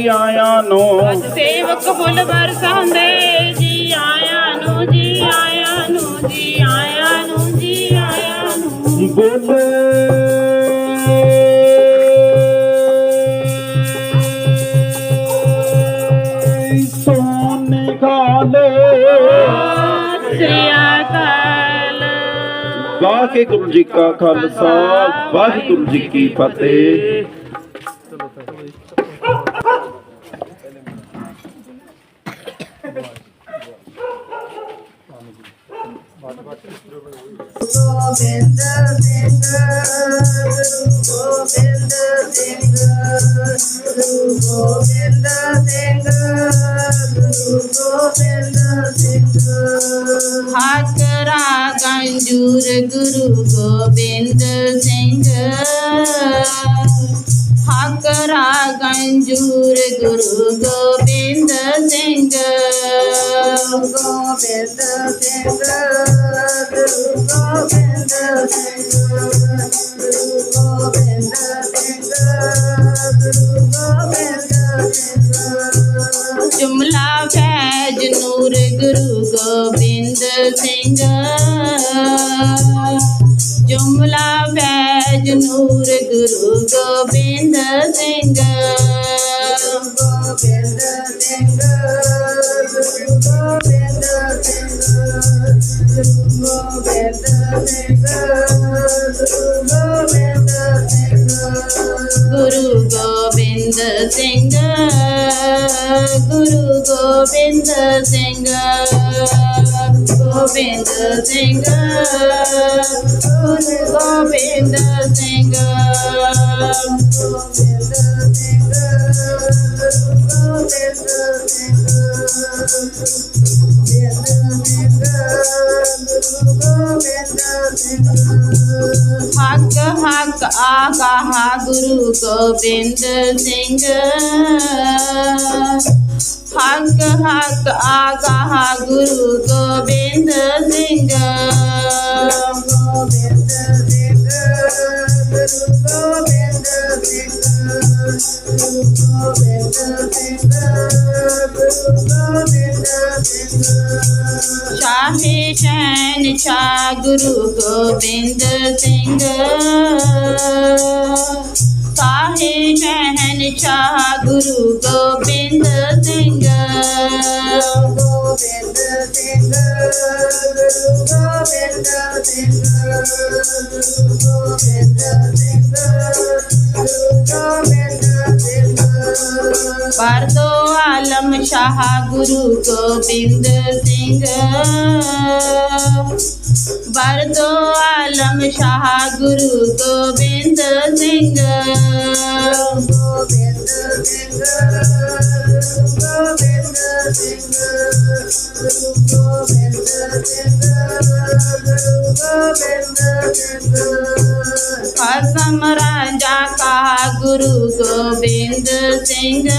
ਜੀ ਆਇਆਂ ਨੂੰ। ਸੇਵਕ ਫੁੱਲ ਬਰਸਾਉਂਦੇ ਜੀ ਆਇਆਂ ਨੂੰ ਜੀ ਆਇਆਂ ਨੂੰ ਜੀ ਆਇਆਂ ਨੂੰ ਜੀ ਆਇਆਂ ਨੂੰ। ਬੋਲੇ ਸੋਨੇ ਖਾਲੇ ਸ੍ਰੀ ਅਕਾਲ। ਵਾਹਿਗੁਰੂ ਗੁਰੂ ਜੀ ਕਾ ਖਾਲਸਾ ਵਾਹਿਗੁਰੂ ਜੀ ਕੀ ਫਤਿਹ। ਗੋਬਿੰਦ ਸਿੰਘ ਗੁਰੂ ਗੋਬਿੰਦ ਸਿੰਘ ਗੁਰੂ ਗੋਬਿੰਦ ਸਿੰਘ ਗੁਰੂ ਗੋਬਿੰਦ ਸਿੰਘ ਹਾਕਰਾ ਗੰਜੂਰ ਗੁਰੂ ਗੋਬਿੰਦ ਸਿੰਘ। हाकरा गंजूर गुरु गोविंद सिंह। गोविंद सिंह गोविंद सिंह सिंह सिंह जुमला फैज नूर गुरु गोविंद सिंह। ਜੁਮਲਾ ਫੈਜ ਨੂਰ ਗੁਰੂ ਗੋਬਿੰਦ ਸਿੰਘ। ਗੋਬਿੰਦ ਸਿੰਘ ਗੁਰੂ ਗੋਬਿੰਦ ਸਿੰਘ ਗੁਰੂ ਗੋਬਿੰਦ ਸਿੰਘ ਗੋਬਿੰਦ ਸਿੰਘ ਗੁਰੂ ਗੋਬਿੰਦ ਸਿੰਘ ਗੁਰੂ ਗੋਬਿੰਦ ਸਿੰਘ ਗੋਬਿੰਦ ਸਿੰਘ ਗੁਰੂ ਗੋਬਿੰਦ ਸਿੰਘ ਹੱਕ ਹੱਕ ਆਗਾ ਗੁਰੂ ਗੋਬਿੰਦ ਸਿੰਘ ਹੱਕ ਹੱਕ ਆਗਾ ਗੁਰੂ ਗੋਬਿੰਦ ਸਿੰਘ ਸ਼ਾਹੀ ਸ਼ੈਨ ਸ਼ਾਹ ਗੁਰੂ ਗੋਬਿੰਦ ਸਿੰਘ ਸ਼ਾਹੀ ਸ਼ੈਨ ਸ਼ਾਹ ਗੁਰੂ ਗੋਬਿੰਦ ਸਿੰਘ ਗੋਬਿੰਦ ਸਿੰਘ ਗੁਰੂ ਗੋਬਿੰਦ ਸਿੰਘ ਗੁਰੂ ਗੋਬਿੰਦ ਸਿੰਘ ਗੁਰੂ ਗੋਬਿੰਦ ਸਿੰਘ शाहे शैन शाह गुरु गोबिंद सिंह पाहे शहनशाह गुरु गोबिंद सिंह। गोबिंद सिंह गोबिंद सिंह गोबिंद सिंह आलम शाह गुरु गोबिंद सिंह। बरदो कलम शाह गुरु गोविंद सिंह। गोविंद गोविंद सिंह गोविंद सिंह कसम राजा का गुरु गोविंद सिंह।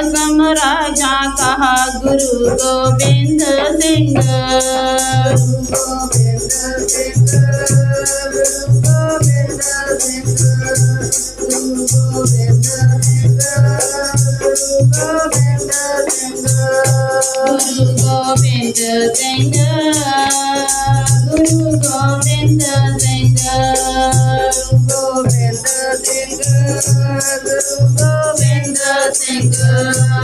कसम राजा कहा गुरु गोविंद सिंह गुरु गोविंद सिंह गुरु गोविंद सिंह गोविंद सिंह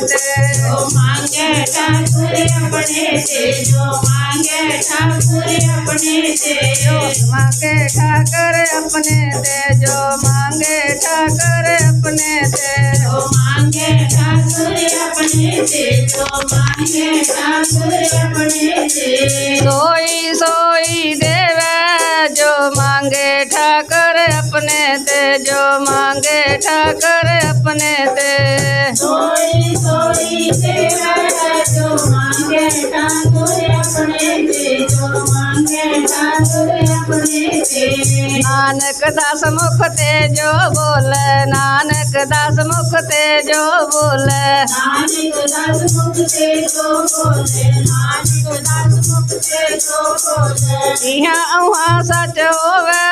मांगे ठाकुर अपने से जो मांगे ठाकुर अपने से जो मांगे ठाकर अपने से जो मांगे ठाकर अपने से जो मांगे सोई सोई देव जो मांगे ठाकर अपने से जो मांगे ठाकर अपने से नानक दास मुख ते जो बोल नानक दास मुख ते जो बोले। नानक जो यहाँ सच होवे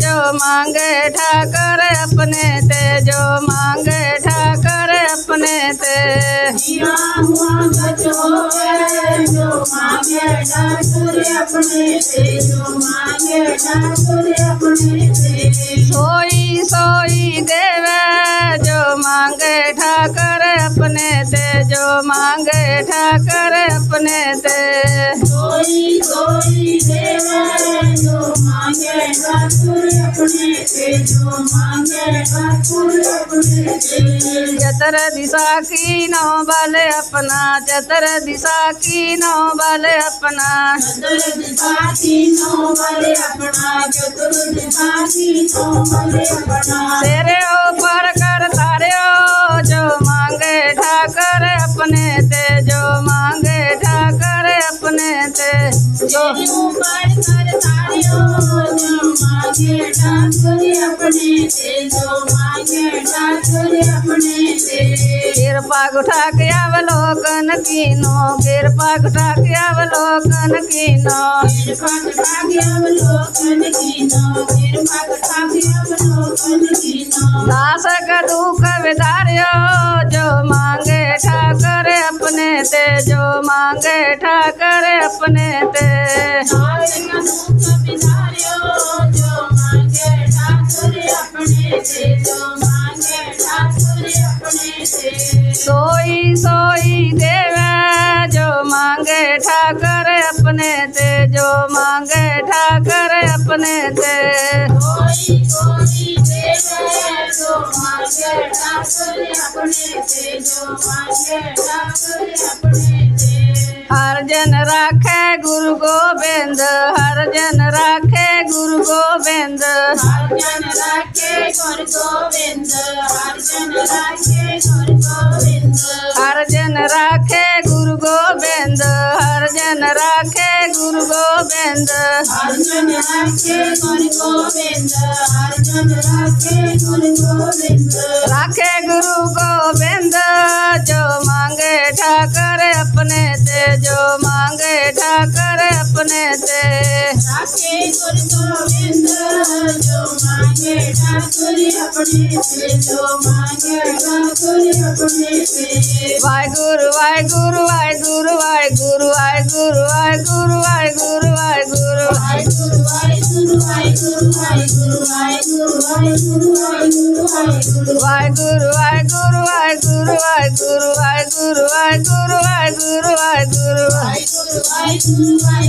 जो मांगे ठाकर अपने ते जो मांगे ठाकर दिया हुआ कचोरे जो मांगे डाकुरे अपने से जो मांगे डाकुरे अपने से सोई देवे जो मांगे ठाकर अपने से जो मांगे ठाकर अपने से जतर दिशा की नौ बल अपना जतर दिशा की नौ बल अपना। जतर दिशा की नौ बल अपना जतर दिशा की नौ बल तेरे ऊपर कर तारियो जो मांगे ठाकर अपने ते, जो मांगे ठाकर अपने ते। जो ऊपर कर तारियो जो मांगे ठाकर अपने ते, जो मांगे ठाकर अपने से पाग उठा के अवलोकन कीनो गिर पाग उठा के अवलोकन कीनो दासक दुख विदार्यो जो मांगे ठाकर अपने ते जो मांगे ठाकर अपने ते जो मांगे ठाकर अपने ते जो मांगे ठाकर सोई सोई देवे जो मांगे ठाकर अपने ते जो मांगे ठाकर अपने ते। अपने हर जन राखे गुरु गोविंद हर जन राखे गुरु गोविंद। हर जन राखे गुर गोविंद हर जन राखे गुर गोविंद। हर जन राखे गुरु गोविंद हर जन राखे गुरु गोविंद। हर जन राखे गुर गोविंद हर जन राखे गुर गोविंद। राखे गुरु সঙ্গে ঢাকার अपने ते राखे गुर गोविंद जो मांगे ठाकुर अपने से जो मांगे ठाकुर अपने से वाहेगुरु वाहेगुरु वाहेगुरु वाहेगुरु वाहेगुरु वाहेगुरु वाहेगुरु वाहेगुरु वाहिगुरु वाहिगुरु वाहिगुरु वाहिगुरु वाहिगुरु वाहिगुरु वाहिगुरु वाहिगुरु वाहेगुरु वाहेगुरु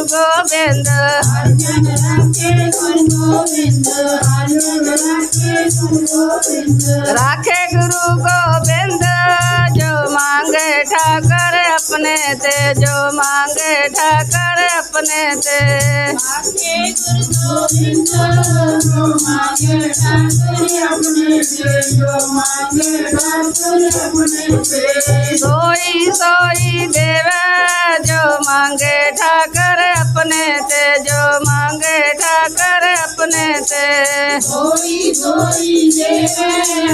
ਗੁਰੂ ਗੋਬਿੰਦ ਅਰਜਨ ਰਾਖੇ ਗੁਰੂ ਗੋਬਿੰਦ ਅਰਜਨ ਰਾਖੇ ਗੁਰੂ ਗੋਬਿੰਦ ਰਾਖੇ ਗੁਰੂ ਗੋਬਿੰਦ ਜੋ ਮੰਗੇ ਠਾਕਰ ਆਪਣੇ ਤੇ ਜੋ ਮੰਗੇ ਠਾਕਰ अपने ते सोई सोई देवे जो मांगे ठाकर अपने ते जो मांगे ठाकर अपने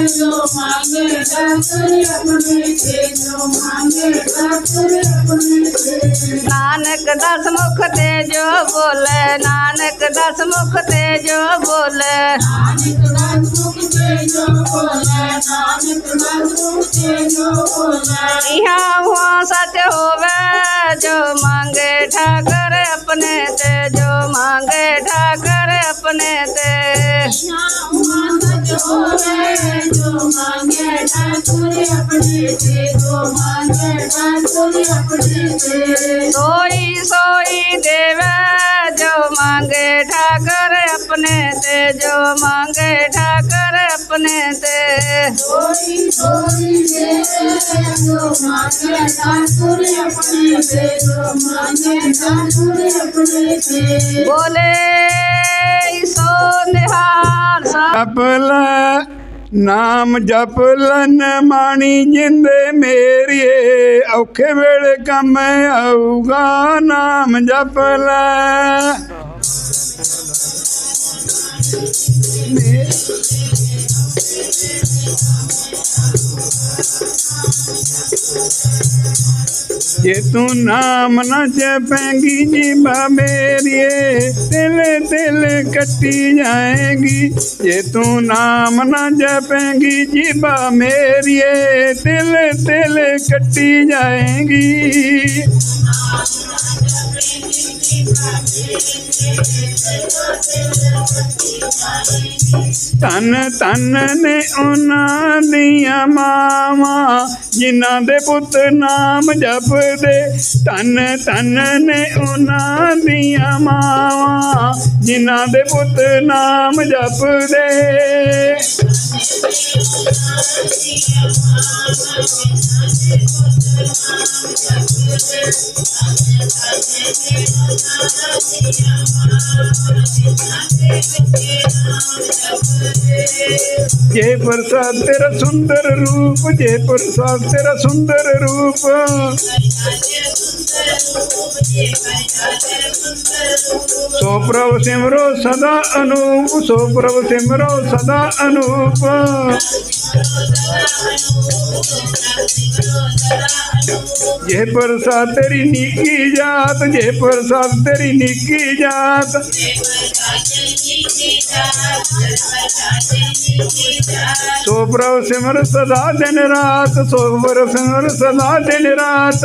जो मांगे ठाकर अपने ते जो मांगे ठाकर अपने ते नानक दस मुख ते जो बोले। नानक दस मुख ते जो बोले यहाँ हुआ सच होवे जो मांगे ठाकर अपने ते जो मांगे ठाकर अपने ते। यहाँ अपने से जो मांगे ठाकुर अपने से बोले सो निहाल सा ਜਪ ਲੈ ਨਾਮ ਜਪ ਲਨ ਮਾਣੀ ਜਿੰਦੇ ਮੇਰੀਏ ਔਖੇ ਵੇਲੇ ਕੰਮ ਆਊਗਾ ਨਾਮ ਜਪ ਲੈ ये तू नाम न जपेंगी जी बाबेरिए तिल दिल कटी जाएगी। ये तू नाम न जपेंगी जी बाबेरिए तिल दिल कटी जाएगी। ਤਨ ਤਨ ਨੇ ਉਹਨਾਂ ਦੀਆਂ ਮਾਵਾਂ, ਜਿਨ੍ਹਾਂ ਦੇ ਪੁੱਤ ਨਾਮ ਜਪਦੇ। ਤਨ ਤਨ ਨੇ ਉਹਨਾਂ ਦੀਆਂ ਮਾਵਾਂ, ਜਿਨ੍ਹਾਂ ਦੇ ਪੁੱਤ ਨਾਮ ਜਪਦੇ। ਜੇ ਪ੍ਰਸਾਦ ਤੇਰਾ ਸੁੰਦਰ ਰੂਪ ਜੇ ਪ੍ਰਸਾਦ ਤੇਰਾ ਸੁੰਦਰ ਰੂਪ ਸੋ ਪ੍ਰਭ जय प्रसाद तेरी निकी जात जय प्रसाद तेरी निकी जात। सो प्रभ सिमर सदा दिन रात सो प्रभ सिमर सदा दिन रात।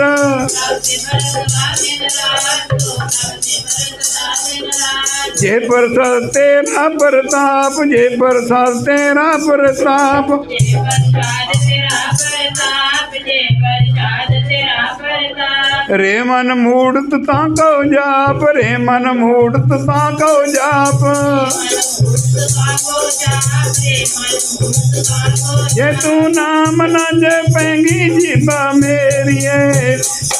जय प्रसाद तेरा प्रताप जय प्रसाद तेरा प्रताप ਜੇ ਪ੍ਰਸਾਦ ਤੇਰਾ ਪ੍ਰਤਾਪ ਜੇ ਪ੍ਰਸਾਦ ਤੇਰਾ ਪ੍ਰਤਾਪ। ਰੇ ਮਨ ਮੂੜਤ ਤਾਂ ਕਉ ਜਾਪ ਰੇ ਮਨ ਮੂੜਤ ਤਾਂ ਕਉ ਜਾਪ। ਜੇ ਤੂੰ ਨਾਮ ਨਾ ਜਪੇਂਗੀ ਜੀਬਾ ਮੇਰੀਏ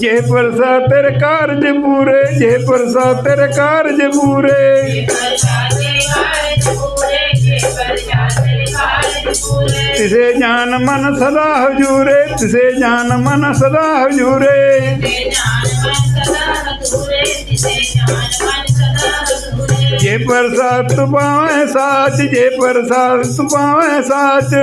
जय प्रसाद तेरे कार्य पूरे जय परसा तेरे कार्य पूरे तिसे जान मन सदा हजूरे, तिसे जान मन सदा हजूरे। जे प्रसाद तू पावे साच जे प्रसाद तू पावे साच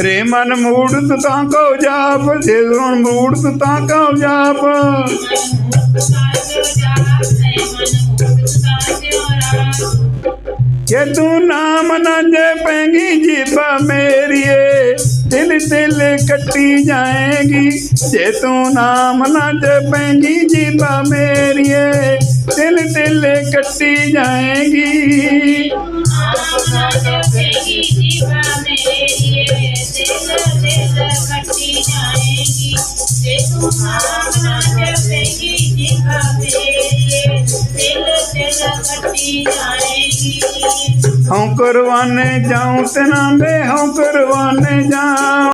रे मन मूड, ता कौ जाप, जे सुन मूड, ता कौ जाप। जे तू नाम न जे पेंगी जीपा मेरी दिल दिल कटी जाएगी। जे तू तो नाम ना जपेंगी जीबा मेरी दिल दिल कटी जाएगी। जाएगी। ਹਉ ਕਰਵਾਨੇ ਜਾਉ ਤਨਾ ਬੇ ਹਉ ਕਰਵਾਨੇ ਜਾਉ।